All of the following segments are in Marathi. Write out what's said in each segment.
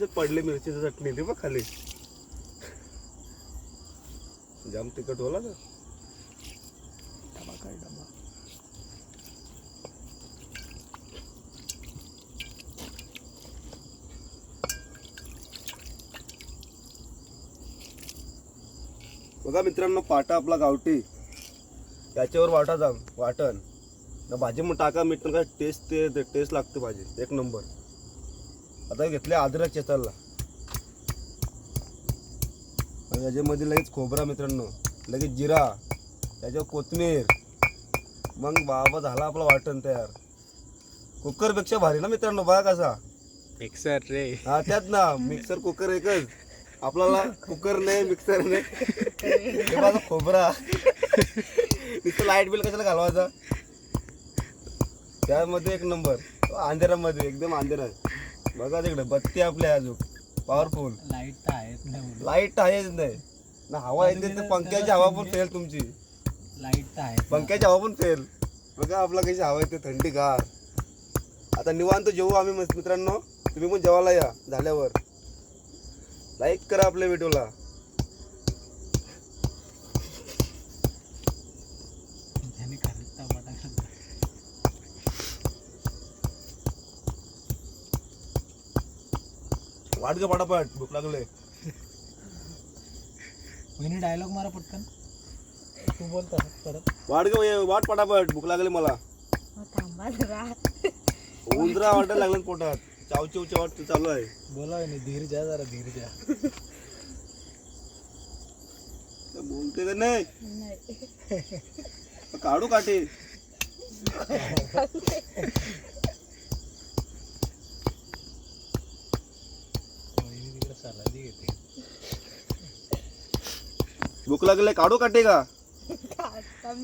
असे पडले मिरचीची चटणी ती बघ खाली. जाम तिखट होला ना. डबा काय डबा बघा मित्रांनो पाटा आपला गावठी. याच्यावर वाटा जाम वाटण. भाजी मग टाका मीठ काय टेस्ट ते टेस्ट लागते भाजी. एक नंबर. आता घेतले अद्रक चेतलला याच्यामध्ये लगेच खोबरा मित्रांनो लगेच जिरा त्याच्यावर कोथमीर. मग बाबा झाला आपला वाटण तयार. कुकरपेक्षा भारी ना मित्रांनो बघा कसा. मिक्सर रे. हा त्यात ना मिक्सर कुकर एकच. आपल्याला कुकर नाही मिक्सर नाही. माझा खोबरा. नुसतं लाइट बिल कशाला घालवायचा? त्यामध्ये एक नंबर अंधेरामध्ये एकदम अंधेरा आहे बघा तिकडे बत्ती आपल्या अजून. पॉवरफुल लाइट तर आहेत नाही लाइट आहेच नाही. ना हवा येते तर पंख्याची हवा पण फेल तुमची. लाइट तर आहेत पंख्याची हवा पण फेल बघा आपला कशी हवा येते थंडी गार आता निवांत जेवू आम्ही मित्रांनो. तुम्ही पण जेवायला या झाल्यावर. लाईक करा आपल्या व्हिडिओला वाट ग पटापट भूक लागले वहिनी डायलॉग मारा पटकन. तू बोलता परत. वाट ग वाट पटापट भूक लागली मला. थांबा जरा. उंदरा वाटायला लागलं पोटात. चाव चिव चावट चालू आहे. बोला वहिनी धीर जा जरा धीर जा. तर बोलते का नाही? नाही. काढू काठी वहिनी तिकडे सलादी घेते भूक लागले काढू काठी का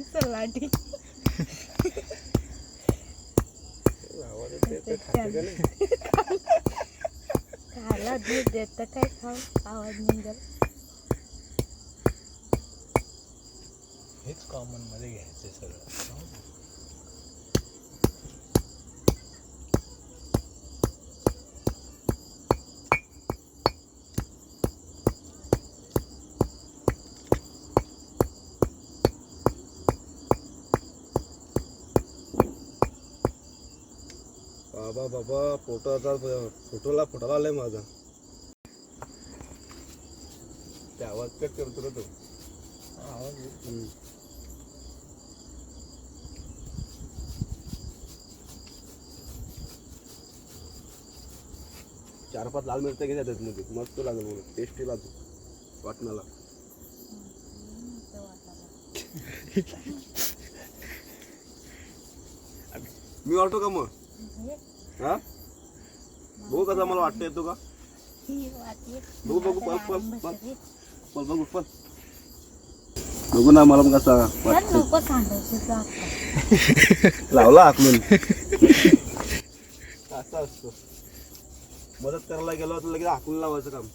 सलाटी खायला दूध देत काय खाऊ? आवाज निघल हेच कॉमनमध्ये घ्यायचे सगळं. बाबा बाबा फोटो आता फोटोला फोटोला आलाय माझा. ते आवाज कट करतो ना तो. आवाज. हम्म. चार पाच लाल मिरच्या घ्या त्यामध्ये मस्त लागेल मला टेस्टी लागतो वाटणाला. मी वाटतो का मग? हा? बघू कसा मला वाटतं येतो का? बघू बघू पल पल पल पल बघू पल बघू ना मला मग कसा वाटतं. लावला आकलून असं असतो. मदत करायला गेलो तर लगेच हाकून लावायचं काम.